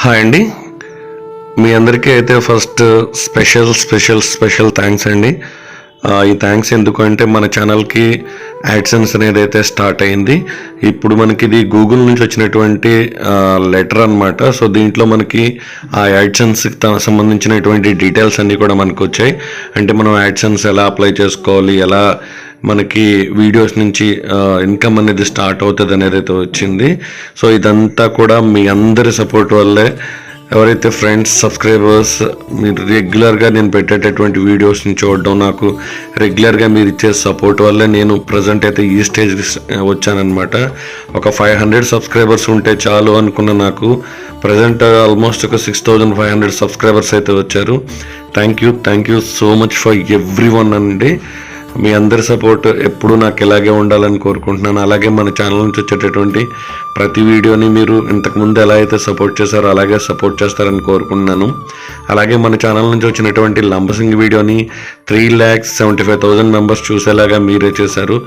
Hi అండి. మీ అందరికీ అయితే first special special special thanks అండి. ఈ థ్యాంక్స్ ఎందుకు అంటే మన ఛానల్కి యాడ్సెన్స్ అనేది అయితే స్టార్ట్ అయింది. ఇప్పుడు మనకి ఇది గూగుల్ నుంచి వచ్చినటువంటి లెటర్ అన్నమాట. సో దీంట్లో మనకి ఆ యాడ్సెన్స్కి సంబంధించినటువంటి డీటెయిల్స్ అన్నీ కూడా మనకు వచ్చాయి అంటే మనం యాడ్సెన్స్ ఎలా అప్లై చేసుకోవాలి ఎలా మనకి వీడియోస్ నుంచి ఇన్కమ్ అనేది స్టార్ట్ అవుతుంది అనేది అయితే వచ్చింది. సో ఇదంతా కూడా మీ అందరి సపోర్ట్ వల్లే ఎవరైతే ఫ్రెండ్స్ సబ్స్క్రైబర్స్ మీరు రెగ్యులర్గా నేను పెట్టేటటువంటి వీడియోస్ని చూడడం నాకు రెగ్యులర్గా మీరు ఇచ్చే సపోర్ట్ వల్లే నేను ప్రజెంట్ అయితే ఈ స్టేజ్ వచ్చానమాట ఒక ఫైవ్ హండ్రెడ్ సబ్స్క్రైబర్స్ ఉంటే చాలు అనుకున్న నాకు ప్రజెంట్ ఆల్మోస్ట్ ఒక six thousand five hundred subscribers అయితే వచ్చారు. Thank you thank you so much for everyone అండి. మీ అందరి సపోర్ట్ ఎప్పుడూ నాకు ఇలాగే ఉండాలని కోరుకుంటున్నాను. అలాగే మన ఛానల్ నుంచి వచ్చేటటువంటి ప్రతి వీడియోని మీరు ఇంతకుముందు ఎలా అయితే సపోర్ట్ చేశారో అలాగే సపోర్ట్ చేస్తారని కోరుకుంటున్నాను. అలాగే మన ఛానల్ నుంచి వచ్చినటువంటి లంబసింగ్ వీడియోని three lakhs seventy five thousand members చూసేలాగా మీరే చేశారు.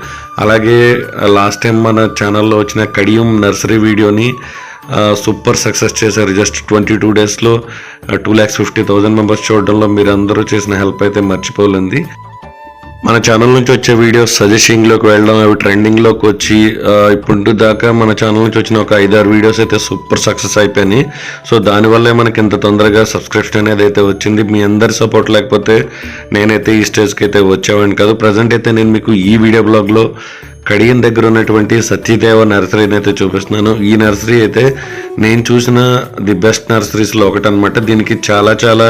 అలాగే uh, లాస్ట్ టైం మన ఛానల్లో వచ్చిన కడియం నర్సరీ వీడియోని సూపర్ సక్సెస్ చేశారు. జస్ట్ ట్వంటీ టూ డేస్లో two lakhs fifty thousand members చూడడంలో మీరు అందరూ చేసిన హెల్ప్ అయితే మర్చిపోలేంది. మన ఛానల్ నుంచి వచ్చే వీడియోస్ సజెషింగ్లోకి వెళ్ళడం అవి ట్రెండింగ్లోకి వచ్చి ఇప్పుడు దాకా మన ఛానల్ నుంచి వచ్చిన ఒక ఐదారు వీడియోస్ అయితే సూపర్ సక్సెస్ అయిపోయినాయి. సో దానివల్లే మనకి ఇంత తొందరగా సబ్స్క్రిప్షన్ అనేది అయితే వచ్చింది. మీ అందరి సపోర్ట్ లేకపోతే నేనైతే ఈ స్టేజ్కి అయితే వచ్చేవాడిని కాదు. ప్రజెంట్ అయితే నేను మీకు ఈ వీడియో బ్లాగ్లో కడియం దగ్గర ఉన్నటువంటి సత్యదేవ నర్సరీని అయితే చూపిస్తున్నాను. ఈ నర్సరీ అయితే నేను చూసిన ది బెస్ట్ నర్సరీస్లో ఒకటనమాట దీనికి చాలా చాలా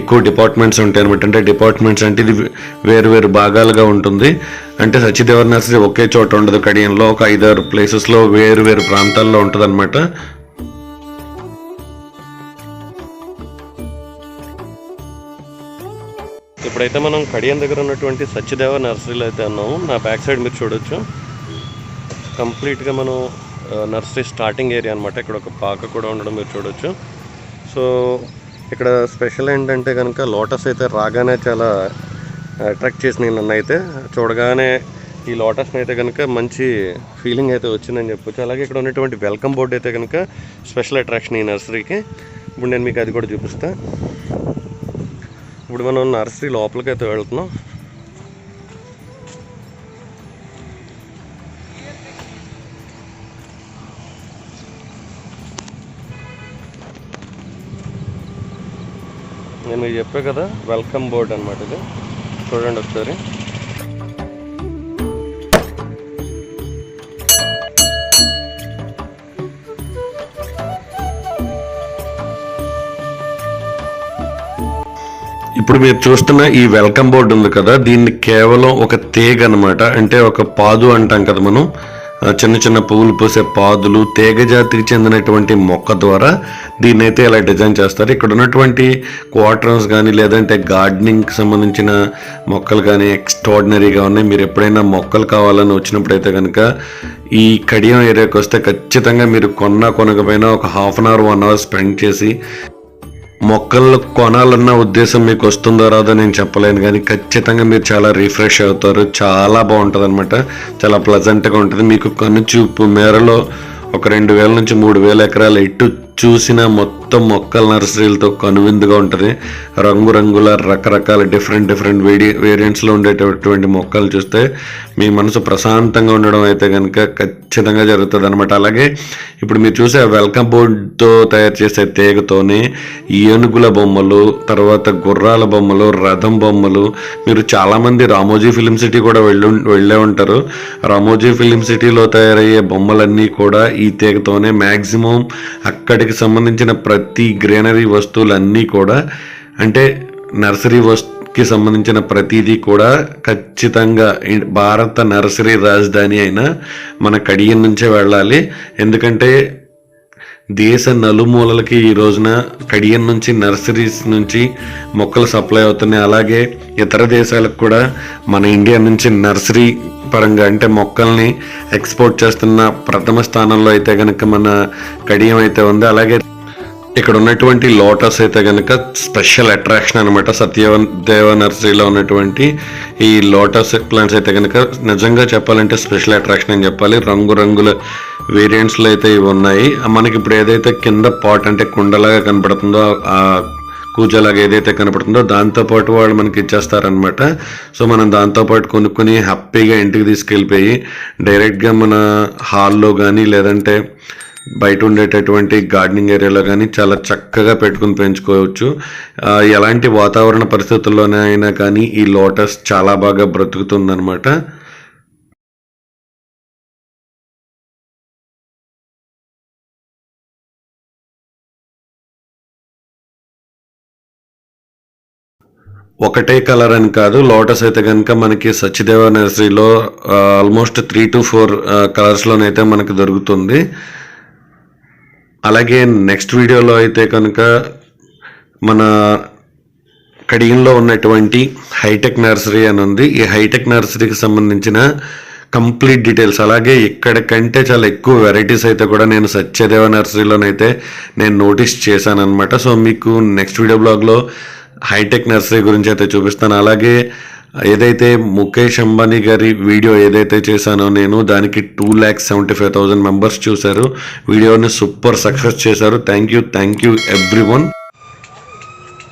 ఎక్కువ డిపార్ట్మెంట్స్ ఉంటాయి అనమాట అంటే డిపార్ట్మెంట్స్ అంటే ఇది వేరు వేరు భాగాలుగా ఉంటుంది. అంటే సత్యదేవ నర్సరీ ఒకే చోట ఉండదు కడియంలో. ఒక ఐదారు ప్లేసెస్లో వేరు వేరు ప్రాంతాల్లో ఉంటుంది ఇప్పుడైతే మనం కడియం దగ్గర ఉన్నటువంటి సత్యదేవ నర్సరీలో అయితే ఉన్నాము. నా బ్యాక్ సైడ్ మీరు చూడొచ్చు. కంప్లీట్గా మనం నర్సరీ స్టార్టింగ్ ఏరియా అనమాట ఇక్కడ ఒక పాక కూడా ఉండడం మీరు చూడొచ్చు. సో ఇక్కడ స్పెషల్ ఏంటంటే కనుక లోటస్ అయితే రాగానే చాలా అట్రాక్ట్ చేసినాయి నన్ను అయితే. చూడగానే ఈ లోటస్ని అయితే కనుక మంచి ఫీలింగ్ అయితే వచ్చిందని చెప్పొచ్చు. అలాగే ఇక్కడ ఉన్నటువంటి వెల్కమ్ బోర్డు అయితే కనుక స్పెషల్ అట్రాక్షన్ ఈ నర్సరీకి. ఇప్పుడు నేను మీకు అది కూడా చూపిస్తాను ఇప్పుడు మనం నర్సరీ లోపలికి అయితే వెళ్తున్నాం. నేను మీకు చెప్పే కదా వెల్కమ్ బోర్డ్ అనమాట ఇది. చూడండి ఒకసారి. ఇప్పుడు మీరు చూస్తున్న ఈ వెల్కమ్ బోర్డు ఉంది కదా దీన్ని కేవలం ఒక తేగ అనమాట అంటే ఒక పాదు అంటాం కదా మనం. చిన్న చిన్న పువ్వులు పూసే పాదులు తీగ జాతికి చెందినటువంటి మొక్క ద్వారా దీన్ని అయితే ఇలా డిజైన్ చేస్తారు. ఇక్కడ ఉన్నటువంటి క్వార్టర్స్ కానీ లేదంటే గార్డెనింగ్కి సంబంధించిన మొక్కలు కానీ ఎక్స్ట్రాడినరీగా ఉన్నాయి. మీరు ఎప్పుడైనా మొక్కలు కావాలని వచ్చినప్పుడు అయితే కనుక ఈ కడియం ఏరియాకి వస్తే ఖచ్చితంగా మీరు కొన్నా కొనకపోయినా ఒక half an hour one hour spend చేసి మొక్కల్లో కొనాలన్న ఉద్దేశం మీకు వస్తుందో రాదో నేను చెప్పలేను కానీ ఖచ్చితంగా మీరు చాలా రిఫ్రెష్ అవుతారు. చాలా బాగుంటుంది అనమాట చాలా ప్లజెంట్గా ఉంటుంది. మీకు కన్ను చూపు మేరలో ఒక రెండు వేల నుంచి మూడు వేల ఎకరాలు ఎటు చూసిన మొత్తం మొక్కల నర్సరీలతో కనువిందుగా ఉంటుంది. రంగురంగుల రకరకాల డిఫరెంట్ డిఫరెంట్ వేడి వేరియంట్స్లో ఉండేటటువంటి మొక్కలు చూస్తే మీ మనసు ప్రశాంతంగా ఉండడం అయితే కనుక ఖచ్చితంగా జరుగుతుంది అనమాట అలాగే ఇప్పుడు మీరు చూసే వెల్కమ్ బోర్డ్తో తయారు చేసే తీగతోనే ఏనుగుల బొమ్మలు తర్వాత గుర్రాల బొమ్మలు రథం బొమ్మలు. మీరు చాలామంది రామోజీ ఫిలిం సిటీ కూడా వెళ్ళి వెళ్ళే ఉంటారు. రామోజీ ఫిలిం సిటీలో తయారయ్యే బొమ్మలన్నీ కూడా ఈ తీగతోనే మ్యాక్సిమం వాటికి సంబంధించిన ప్రతి గ్రీనరీ వస్తువులన్నీ కూడా అంటే నర్సరీ వస్తుకి సంబంధించిన ప్రతిదీ కూడా ఖచ్చితంగా భారత నర్సరీ రాజధాని అయిన మన కడియం నుంచే వెళ్ళాలి. ఎందుకంటే దేశ నలుమూలలకి ఈ రోజున కడియం నుంచి నర్సరీస్ నుంచి మొక్కలు సప్లై అవుతున్నాయి. అలాగే ఇతర దేశాలకు కూడా మన ఇండియా నుంచి నర్సరీ పరంగా అంటే మొక్కల్ని ఎక్స్పోర్ట్ చేస్తున్న ప్రథమ స్థానంలో అయితే కనుక మన కడియం అయితే ఉంది. అలాగే ఇక్కడ ఉన్నటువంటి లోటస్ అయితే కనుక స్పెషల్ అట్రాక్షన్ అనమాట సత్యదేవ నర్సరీలో ఉన్నటువంటి ఈ లోటస్ ప్లాంట్స్ అయితే కనుక నిజంగా చెప్పాలంటే స్పెషల్ అట్రాక్షన్ అని చెప్పాలి. రంగురంగుల వేరియంట్స్లో అయితే ఇవి ఉన్నాయి. మనకి ఇప్పుడు ఏదైతే కింద పాట్ అంటే కుండలాగా కనపడుతుందో ఆ కూజలాగా ఏదైతే కనపడుతుందో దాంతోపాటు వాళ్ళు మనకి ఇచ్చేస్తారనమాట సో మనం దాంతోపాటు కొనుక్కొని హ్యాపీగా ఇంటికి తీసుకెళ్ళిపోయి డైరెక్ట్గా మన హాల్లో కానీ లేదంటే బయట ఉండేటటువంటి గార్డెనింగ్ ఏరియాలో కానీ చాలా చక్కగా పెట్టుకుని పెంచుకోవచ్చు. ఎలాంటి వాతావరణ పరిస్థితుల్లోనే అయినా కానీ ఈ లోటస్ చాలా బాగా బ్రతుకుతుందనమాట ఒకటే కలర్ అని కాదు లోటస్ అయితే కనుక మనకి సత్యదేవ నర్సరీలో ఆల్మోస్ట్ త్రీ టు ఫోర్ కలర్స్లోనైతే మనకు దొరుకుతుంది. అలాగే నెక్స్ట్ వీడియోలో అయితే కనుక మన కడియంలో ఉన్నటువంటి హైటెక్ నర్సరీ అని ఉంది. ఈ హైటెక్ నర్సరీకి సంబంధించిన కంప్లీట్ డీటెయిల్స్ అలాగే ఇక్కడ కంటే చాలా ఎక్కువ వెరైటీస్ అయితే కూడా నేను సత్యదేవ నర్సరీలోనైతే నేను నోటీస్ చేశాను అనమాట సో మీకు నెక్స్ట్ వీడియో బ్లాగ్లో హైటెక్ నర్సరీ గురించి అయితే చూపిస్తాను. అలాగే ఏదైతే ముఖేష్ అంబానీ గారి వీడియో ఏదైతే చేశానో నేను దానికి two lakhs seventy five thousand members చూశారు. వీడియోని సూపర్ సక్సెస్ చేశారు. Thank you thank you everyone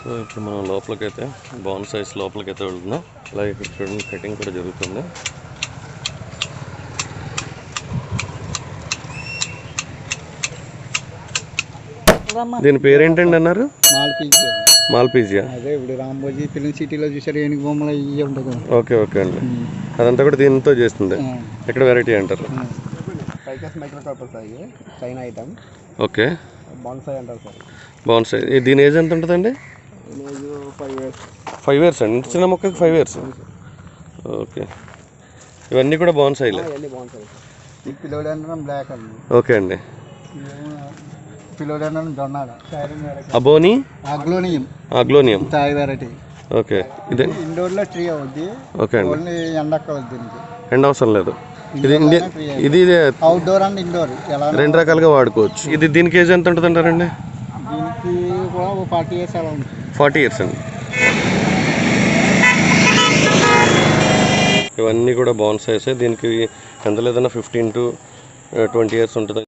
so ఇప్పుడు మనం లోపలికైతే బాన్ సైజ్ లోపలికైతే వెళ్తున్నాం. అలాగే ఇక్కడ కటింగ్ కూడా జరుగుతుంది. దీని పేరేంటండి అన్నారు? మాల్పీజియా? అదే ఇప్పుడు రాంబోజీ ఫిలిం సిటీలో చూసారు ఏనుగు బొమ్మలు ఇవి ఉంటాయి కదా. ఓకే ఓకే అండి. అదంతా కూడా దీంతో చేస్తుంది. ఇక్కడ వెరైటీ అంటారు? పైకస్ మైక్రోకాపర్స్ అవి చైనా ఐటమ్. ఓకే. బాన్సాయ్ అంటారు సార్. బాగుంది దీని ఏజ్ ఎంత ఉంటుందండి? Five years. ఫైవ్ ఇయర్స్ అండి. ఇంత చిన్న మొక్కకి ఫైవ్ ఇయర్స్? ఓకే. ఇవన్నీ కూడా బాగుంటాయిలే అవన్నీ బాగుంటాయి ఈ పిలోడెండ్రం బ్లాక్ అండి. ఓకే అండి. పిలోడెండ్రం జొన్నాడ అబోని? అగ్లోనియం. అగ్లోనియం. Thai variety. ఓకే. ఇదే? ఇండోర్లో ట్రీ అవుద్ది. ఓకే అండి. ఓన్లీ ఎండక్క అవుద్ది దీనికి. ఎండ అవసరం లేదు. ఇది ఇది అవుట్డోర్ అండ్ ఇండోర్ ఎలా రెండు రకాలుగా వాడుకోవచ్చు. ఇది దీనికి ఏజ్ ఎంత ఉంటుంది అంటారండి దీనికి కూడా ఒక ఫార్టీ ఇయర్స్ అలా ఉంటుంది. ఫార్టీ ఇయర్స్ అండి. ఇవన్నీ కూడా బాగుంటాయి దీనికి ఎంత లేదన్నా ఫిఫ్టీన్ టు ట్వంటీ ఇయర్స్ ఉంటుంది?